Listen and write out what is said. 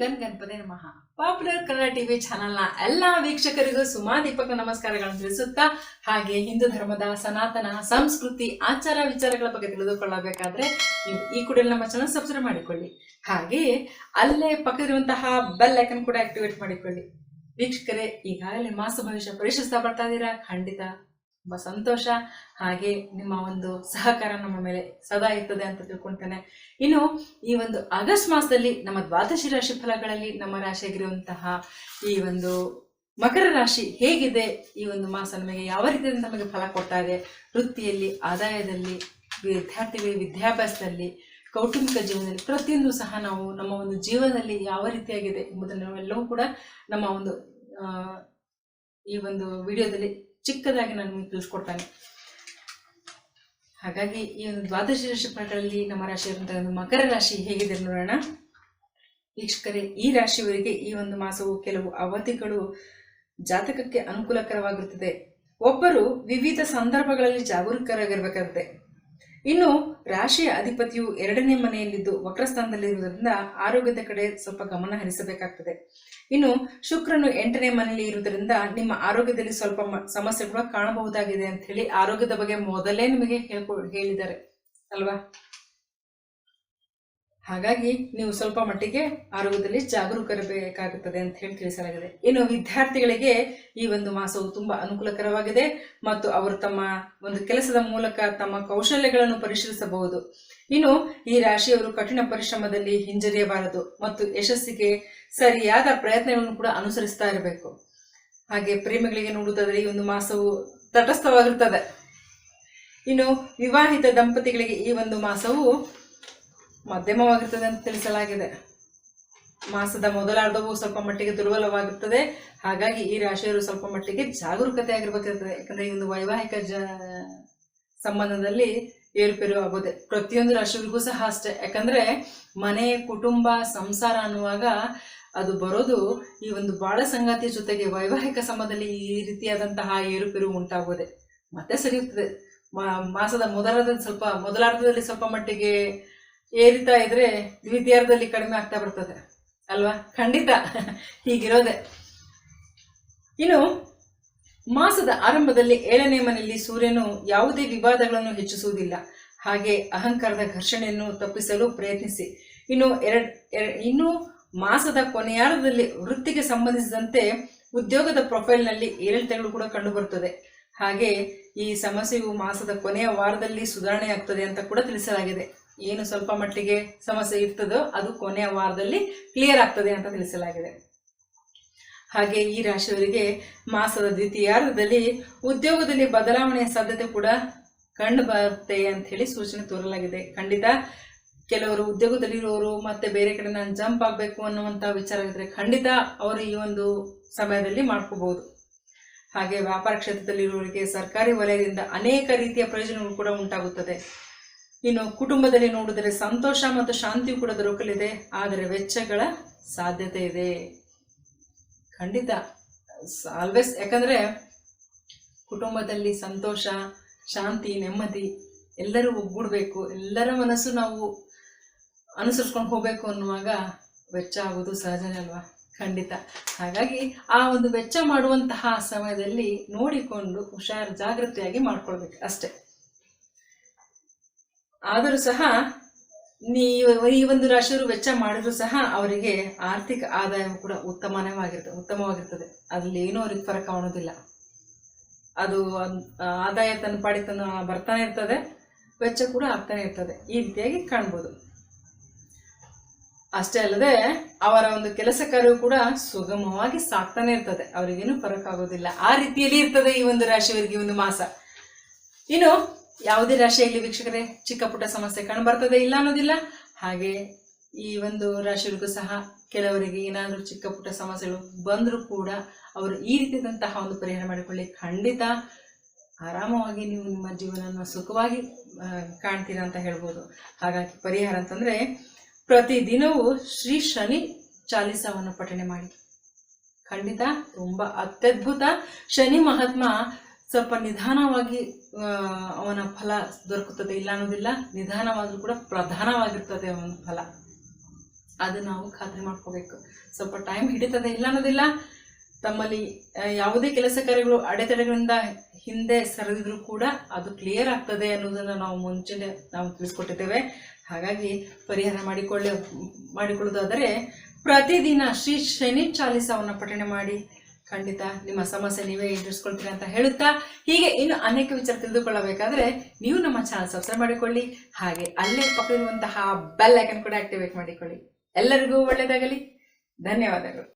Gun Ganapati ನಮಃ. Popular Kannada TV ಚಾನೆಲ್ನ ಎಲ್ಲಾ ವೀಕ್ಷಕರಿಗೂ ಸುಮಾ ದೀಪಕ ನಮಸ್ಕಾರಗಳನ್ನು ತಿಳಿಸುತ್ತಾ ಹಾಗೆ ಹಿಂದೂ ಧರ್ಮದ ಸನಾತನ ಸಂಸ್ಕೃತಿ ಆಚಾರ ವಿಚಾರಗಳ ಬಗ್ಗೆ ತಿಳಿದುಕೊಳ್ಳಬೇಕಾದ್ರೆ ನೀವು ಈ ಕೂಡ ನಮ್ಮ ಚಾನಲ್ ಸಬ್ಸ್ಕ್ರೈಬ್ ಮಾಡಿಕೊಳ್ಳಿ. ಹಾಗೆ ಅಲ್ಲೇ ಪಕ್ಕದಿರುವಂತಹ ಬೆಲ್ ಐಕನ್ ಕೂಡ ಆಕ್ಟಿವೇಟ್ ಮಾಡಿಕೊಳ್ಳಿ. ವೀಕ್ಷಕರೇ, ಈಗಾಗಲೇ ಮಾಸ ಭವಿಷ್ಯ ಪರೀಕ್ಷಿಸ್ತಾ ಬರ್ತಾ ಇದ್ದೀರಾ ಖಂಡಿತ. ತುಂಬಾ ಸಂತೋಷ. ಹಾಗೆ ನಿಮ್ಮ ಒಂದು ಸಹಕಾರ ನಮ್ಮ ಮೇಲೆ ಸದಾ ಇರ್ತದೆ ಅಂತ ತಿಳ್ಕೊಳ್ತೇನೆ. ಇನ್ನು ಈ ಒಂದು ಆಗಸ್ಟ್ ಮಾಸದಲ್ಲಿ ನಮ್ಮ ದ್ವಾದಶಿ ರಾಶಿ ಫಲಗಳಲ್ಲಿ ನಮ್ಮ ರಾಶಿಯಾಗಿರುವಂತಹ ಈ ಒಂದು ಮಕರ ರಾಶಿ ಹೇಗಿದೆ? ಈ ಒಂದು ಮಾಸ ನಮಗೆ ಯಾವ ರೀತಿಯಿಂದ ನಮಗೆ ಫಲ ಕೊಡ್ತಾ ಇದೆ? ವೃತ್ತಿಯಲ್ಲಿ, ಆದಾಯದಲ್ಲಿ ವಿದ್ಯಾರ್ಥಿಗಳಿಗೆ ವಿದ್ಯಾಭ್ಯಾಸದಲ್ಲಿ, ಕೌಟುಂಬಿಕ ಜೀವನದಲ್ಲಿ ಪ್ರತಿಯೊಂದು ಸಹ ನಾವು ನಮ್ಮ ಒಂದು ಜೀವನದಲ್ಲಿ ಯಾವ ರೀತಿಯಾಗಿದೆ ಎಂಬುದನ್ನು ನಾವೆಲ್ಲವೂ ಕೂಡ ನಮ್ಮ ಒಂದು ಈ ಒಂದು ವಿಡಿಯೋದಲ್ಲಿ ಚಿಕ್ಕದಾಗಿ ನಾನು ನಿಮಗೆ ತಿಳಿಸ್ಕೊಡ್ತಾನೆ. ಹಾಗಾಗಿ ಈ ಒಂದು ದ್ವಾದಶ ರಾಶಿ ನಮ್ಮ ರಾಶಿ ಇರುವಂತಹ ಒಂದು ಮಕರ ರಾಶಿ ಹೇಗಿದೆ ನೋಡೋಣ. ವೀಕ್ಷಕರೇ, ಈ ರಾಶಿಯವರಿಗೆ ಈ ಒಂದು ಮಾಸವು ಕೆಲವು ಅವಧಿಗಳು ಜಾತಕಕ್ಕೆ ಅನುಕೂಲಕರವಾಗಿರುತ್ತದೆ. ಒಬ್ಬರು ವಿವಿಧ ಸಂದರ್ಭಗಳಲ್ಲಿ ಜಾಗರೂಕರಾಗಿರ್ಬೇಕಾಗುತ್ತೆ. ಇನ್ನು ರಾಶಿಯ ಅಧಿಪತಿಯು ಎರಡನೇ ಮನೆಯಲ್ಲಿದ್ದು ವಕ್ರಸ್ಥಾನದಲ್ಲಿರುವುದರಿಂದ ಆರೋಗ್ಯದ ಕಡೆ ಸ್ವಲ್ಪ ಗಮನ ಹರಿಸಬೇಕಾಗ್ತದೆ. ಇನ್ನು ಶುಕ್ರನು ಎಂಟನೇ ಮನೆಯಲ್ಲಿ ಇರುವುದರಿಂದ ನಿಮ್ಮ ಆರೋಗ್ಯದಲ್ಲಿ ಸ್ವಲ್ಪ ಮ- ಸಮಸ್ಯೆ ಕೂಡ ಕಾಣಬಹುದಾಗಿದೆ ಅಂತ ಹೇಳಿ ಆರೋಗ್ಯದ ಬಗ್ಗೆ ಮೊದಲೇ ನಿಮಗೆ ಹೇಳ್ಕೊ, ಹೇಳಿದ್ದಾರೆ. ಅಲ್ವಾ? ಹಾಗಾಗಿ ನೀವು ಸ್ವಲ್ಪ ಮಟ್ಟಿಗೆ ಆರೋಗ್ಯದಲ್ಲಿ ಜಾಗರೂಕರಬೇಕಾಗುತ್ತದೆ ಅಂತ ಹೇಳಿ ತಿಳಿಸಲಾಗಿದೆ. ಇನ್ನು ವಿದ್ಯಾರ್ಥಿಗಳಿಗೆ ಈ ಒಂದು ಮಾಸವು ತುಂಬಾ ಅನುಕೂಲಕರವಾಗಿದೆ ಮತ್ತು ಅವರು ತಮ್ಮ ಒಂದು ಕೆಲಸದ ಮೂಲಕ ತಮ್ಮ ಕೌಶಲ್ಯಗಳನ್ನು ಪರಿಶೀಲಿಸಬಹುದು. ಇನ್ನು ಈ ರಾಶಿಯವರು ಕಠಿಣ ಪರಿಶ್ರಮದಲ್ಲಿ ಹಿಂಜರಿಯಬಾರದು ಮತ್ತು ಯಶಸ್ಸಿಗೆ ಸರಿಯಾದ ಪ್ರಯತ್ನಗಳನ್ನು ಕೂಡ ಅನುಸರಿಸ್ತಾ ಇರಬೇಕು. ಹಾಗೆ ಪ್ರೇಮಿಗಳಿಗೆ ನೋಡುವುದಾದರೆ ಈ ಒಂದು ಮಾಸವು ತಟಸ್ಥವಾಗಿರುತ್ತದೆ. ಇನ್ನು ವಿವಾಹಿತ ದಂಪತಿಗಳಿಗೆ ಈ ಒಂದು ಮಾಸವು ಮಧ್ಯಮವಾಗಿರ್ತದೆ ಅಂತ ತಿಳಿಸಲಾಗಿದೆ. ಮಾಸದ ಮೊದಲಾರ್ಧವು ಸ್ವಲ್ಪ ಮಟ್ಟಿಗೆ ದುರ್ಬಲವಾಗುತ್ತದೆ ಹಾಗಾಗಿ ಈ ರಾಶಿಯವರು ಸ್ವಲ್ಪ ಮಟ್ಟಿಗೆ ಜಾಗರೂಕತೆ ಆಗಿರ್ಬೇಕಾಗ್ತದೆ. ಯಾಕಂದ್ರೆ ಈ ಒಂದು ವೈವಾಹಿಕ ಜ, ಸಂಬಂಧದಲ್ಲಿ ಏರುಪೇರು ಆಗೋದೆ. ಪ್ರತಿಯೊಂದು ರಾಶಿಯವರಿಗೂ ಸಹ ಅಷ್ಟೇ. ಯಾಕಂದ್ರೆ ಮನೆ, ಕುಟುಂಬ, ಸಂಸಾರ ಅನ್ನುವಾಗ ಅದು ಬರೋದು ಈ ಒಂದು ಬಾಳ ಸಂಗಾತಿಯ ಜೊತೆಗೆ ವೈವಾಹಿಕ ಸಂಬಂಧದಲ್ಲಿ ಈ ರೀತಿಯಾದಂತಹ ಏರುಪೇರು ಉಂಟಾಗೋದೆ. ಮತ್ತೆ ಸರಿಯುತ್ತದೆ. ಮಾಸದ ಮೊದಲಾರ್ಧ ಸ್ವಲ್ಪ, ಮೊದಲಾರ್ಧದಲ್ಲಿ ಸ್ವಲ್ಪ ಮಟ್ಟಿಗೆ ಏರಿತಾ ಇದ್ರೆ ದ್ವಿತೀಯಾರ್ಧದಲ್ಲಿ ಕಡಿಮೆ ಆಗ್ತಾ ಬರ್ತದೆ. ಅಲ್ವಾ? ಖಂಡಿತ. ಹೀಗಿರೋದೆ. ಇನ್ನು, ಮಾಸದ ಆರಂಭದಲ್ಲಿ ಏಳನೇ ಮನೆಯಲ್ಲಿ ಸೂರ್ಯನು ಯಾವುದೇ ವಿವಾದಗಳನ್ನು ಹೆಚ್ಚಿಸುವುದಿಲ್ಲ. ಹಾಗೆ ಅಹಂಕಾರದ ಘರ್ಷಣೆಯನ್ನು ತಪ್ಪಿಸಲು ಪ್ರಯತ್ನಿಸಿ. ಇನ್ನು ಎರಡ್ ಎರ- ಇನ್ನು ಮಾಸದ ಕೊನೆಯಾರದಲ್ಲಿ ವೃತ್ತಿಗೆ ಸಂಬಂಧಿಸಿದಂತೆ ಉದ್ಯೋಗದ ಪ್ರೊಫೈಲ್ನಲ್ಲಿ ಏರಿಳಿತಗಳು ಕೂಡ ಕಂಡುಬರುತ್ತದೆ. ಹಾಗೆ ಈ ಸಮಸ್ಯೆಯು ಮಾಸದ ಕೊನೆಯ ವಾರದಲ್ಲಿ ಸುಧಾರಣೆ ಆಗ್ತದೆ ಅಂತ ಕೂಡ ತಿಳಿಸಲಾಗಿದೆ. ಏನು ಸ್ವಲ್ಪ ಮಟ್ಟಿಗೆ ಸಮಸ್ಯೆ ಇರ್ತದೋ ಅದು ಕೊನೆಯ ವಾರದಲ್ಲಿ ಕ್ಲಿಯರ್ ಆಗ್ತದೆ ಅಂತ ತಿಳಿಸಲಾಗಿದೆ. ಹಾಗೆ ಈ ರಾಶಿಯವರಿಗೆ ಮಾಸದ ದ್ವಿತೀಯಾರ್ಧದಲ್ಲಿ ಉದ್ಯೋಗದಲ್ಲಿ ಬದಲಾವಣೆಯ ಸಾಧ್ಯತೆ ಕೂಡ ಕಂಡು ಬರುತ್ತೆ ಅಂತ ಹೇಳಿ ಸೂಚನೆ ತೋರಲಾಗಿದೆ. ಖಂಡಿತ ಕೆಲವರು ಉದ್ಯೋಗದಲ್ಲಿರೋರು ಮತ್ತೆ ಬೇರೆ ಕಡೆ ನಾನು ಜಂಪ್ ಆಗಬೇಕು ಅನ್ನುವಂಥ ವಿಚಾರ ಇದ್ರೆ ಖಂಡಿತ ಅವರು ಈ ಒಂದು ಸಮಯದಲ್ಲಿ ಮಾಡ್ಕೋಬಹುದು. ಹಾಗೆ ವ್ಯಾಪಾರ ಕ್ಷೇತ್ರದಲ್ಲಿರುವವರಿಗೆ ಸರ್ಕಾರಿ ವಲಯದಿಂದ ಅನೇಕ ರೀತಿಯ ಪ್ರಯೋಜನಗಳು ಕೂಡ ಉಂಟಾಗುತ್ತದೆ. ಇನ್ನು ಕುಟುಂಬದಲ್ಲಿ ನೋಡಿದರೆ ಸಂತೋಷ ಮತ್ತು ಶಾಂತಿಯು ಕೂಡ ದೊರಕಲಿದೆ, ಆದರೆ ವೆಚ್ಚಗಳ ಸಾಧ್ಯತೆ ಇದೆ. ಖಂಡಿತ ಆಲ್ವೇಸ್ ಯಾಕಂದ್ರೆ ಕುಟುಂಬದಲ್ಲಿ ಸಂತೋಷ, ಶಾಂತಿ, ನೆಮ್ಮದಿ ಎಲ್ಲರೂ ಒಗ್ಗೂಡಬೇಕು. ಎಲ್ಲರ ಮನಸ್ಸು ನಾವು ಅನುಸರಿಸ್ಕೊಂಡು ಹೋಗಬೇಕು ಅನ್ನುವಾಗ ವೆಚ್ಚ ಆಗೋದು ಸಹಜನೇ ಅಲ್ವಾ? ಖಂಡಿತ. ಹಾಗಾಗಿ ಆ ಒಂದು ವೆಚ್ಚ ಮಾಡುವಂತಹ ಸಮಯದಲ್ಲಿ ನೋಡಿಕೊಂಡು ಹುಷಾರು, ಜಾಗೃತಿಯಾಗಿ ಮಾಡ್ಕೊಳ್ಬೇಕು ಅಷ್ಟೇ. ಆದರೂ ಸಹ ಈ ಒಂದು ರಾಶಿಯವರು ವೆಚ್ಚ ಮಾಡಿದ್ರು ಸಹ ಅವರಿಗೆ ಆರ್ಥಿಕ ಆದಾಯ ಕೂಡ ಉತ್ತಮವಾಗಿರ್ತದೆ ಉತ್ತಮವಾಗಿರ್ತದೆ. ಅದ್ರಲ್ಲಿ ಏನೂ ಅವ್ರಿಗೆ ಫರಕ ಕಾಣೋದಿಲ್ಲ ಅದು ಆದಾಯ ತನ್ನ ಪಾಡಿ ಬರ್ತಾನೆ ಇರ್ತದೆ, ವೆಚ್ಚ ಕೂಡ ಆಗ್ತಾನೆ ಇರ್ತದೆ. ಈ ರೀತಿಯಾಗಿ ಕಾಣ್ಬೋದು. ಅಷ್ಟೇ ಅಲ್ಲದೆ ಅವರ ಒಂದು ಕೆಲಸ ಕಾರ್ಯವು ಕೂಡ ಸುಗಮವಾಗಿ ಸಾಕ್ತಾನೆ ಇರ್ತದೆ. ಅವರಿಗೇನು ಫರಕ್ ಆಗೋದಿಲ್ಲ ಆ ರೀತಿಯಲ್ಲಿ ಇರ್ತದೆ ಈ ಒಂದು ರಾಶಿಯವರಿಗೆ ಒಂದು ಮಾಸ. ಇನ್ನು ಯಾವುದೇ ರಾಶಿಯಲ್ಲಿ ವೀಕ್ಷಕರೇ, ಚಿಕ್ಕ ಪುಟ್ಟ ಸಮಸ್ಯೆ ಕಂಡು ಬರ್ತದೆ ಇಲ್ಲ ಅನ್ನೋದಿಲ್ಲ. ಹಾಗೆ ಈ ಒಂದು ರಾಶಿಗಳಿಗೂ ಸಹ ಕೆಲವರಿಗೆ ಏನಾದರೂ ಚಿಕ್ಕ ಪುಟ್ಟ ಸಮಸ್ಯೆಗಳು ಬಂದರೂ ಕೂಡ ಅವರು ಈ ರೀತಿಯಾದಂತಹ ಒಂದು ಪರಿಹಾರ ಮಾಡಿಕೊಳ್ಳಿ. ಖಂಡಿತ ಆರಾಮವಾಗಿ ನೀವು ನಿಮ್ಮ ಜೀವನವನ್ನು ಸುಖವಾಗಿ ಕಾಣ್ತೀರಾ ಅಂತ ಹೇಳ್ಬೋದು. ಹಾಗಾಗಿ ಪರಿಹಾರ ಅಂತಂದ್ರೆ ಪ್ರತಿದಿನವೂ ಶ್ರೀ ಶನಿ ಚಾಲಿಸವನ್ನು ಪಠಣೆ ಮಾಡಿ. ಖಂಡಿತ ತುಂಬಾ ಅತ್ಯದ್ಭುತ ಶನಿ ಮಹಾತ್ಮ ಸ್ವಲ್ಪ ನಿಧಾನವಾಗಿ ಅವನ ಫಲ ದೊರಕುತ್ತದೆ ಇಲ್ಲ ಅನ್ನೋದಿಲ್ಲ, ನಿಧಾನವಾದರೂ ಕೂಡ ಪ್ರಧಾನವಾಗಿರ್ತದೆ ಅವನ ಫಲ. ಅದು ನಾವು ಖಾತ್ರಿ ಮಾಡ್ಕೋಬೇಕು. ಸ್ವಲ್ಪ ಟೈಮ್ ಹಿಡಿತದೆ ಇಲ್ಲ ಅನ್ನೋದಿಲ್ಲ, ತಮ್ಮಲ್ಲಿ ಯಾವುದೇ ಕೆಲಸ ಕಾರ್ಯಗಳು, ಅಡೆತಡೆಗಳಿಂದ ಹಿಂದೆ ಸರಿದಿದ್ರು ಕೂಡ ಅದು ಕ್ಲಿಯರ್ ಆಗ್ತದೆ ಅನ್ನೋದನ್ನು ನಾವು ಮುಂಚೆನೆ ನಾವು ತಿಳಿಸ್ಕೊಟ್ಟಿದ್ದೇವೆ. ಹಾಗಾಗಿ ಪರಿಹಾರ ಮಾಡಿಕೊಳ್ಳ ಮಾಡಿಕೊಳ್ಳೋದಾದರೆ ಪ್ರತಿದಿನ ಶ್ರೀ ಶನಿ ಚಾಲಿಸವನ್ನು ಪಠಣೆ ಮಾಡಿ ಖಂಡಿತ ನಿಮ್ಮ ಸಮಸ್ಯೆ ನೀವೇ ಎದುರಿಸ್ಕೊಳ್ತೀರಿ ಅಂತ ಹೇಳುತ್ತಾ, ಹೀಗೆ ಇನ್ನು ಅನೇಕ ವಿಚಾರ ತಿಳಿದುಕೊಳ್ಳಬೇಕಾದ್ರೆ ನೀವು ನಮ್ಮ ಚಾನಲ್ ಸಬ್ಸ್ಕ್ರೈಬ್ ಮಾಡಿಕೊಳ್ಳಿ, ಹಾಗೆ ಅಲ್ಲೇ ಇರುವಂತಹ ಬೆಲ್ ಐಕನ್ ಕೂಡ ಆಕ್ಟಿವೇಟ್ ಮಾಡಿಕೊಳ್ಳಿ. ಎಲ್ಲರಿಗೂ ಒಳ್ಳೆಯದಾಗಲಿ. ಧನ್ಯವಾದಗಳು.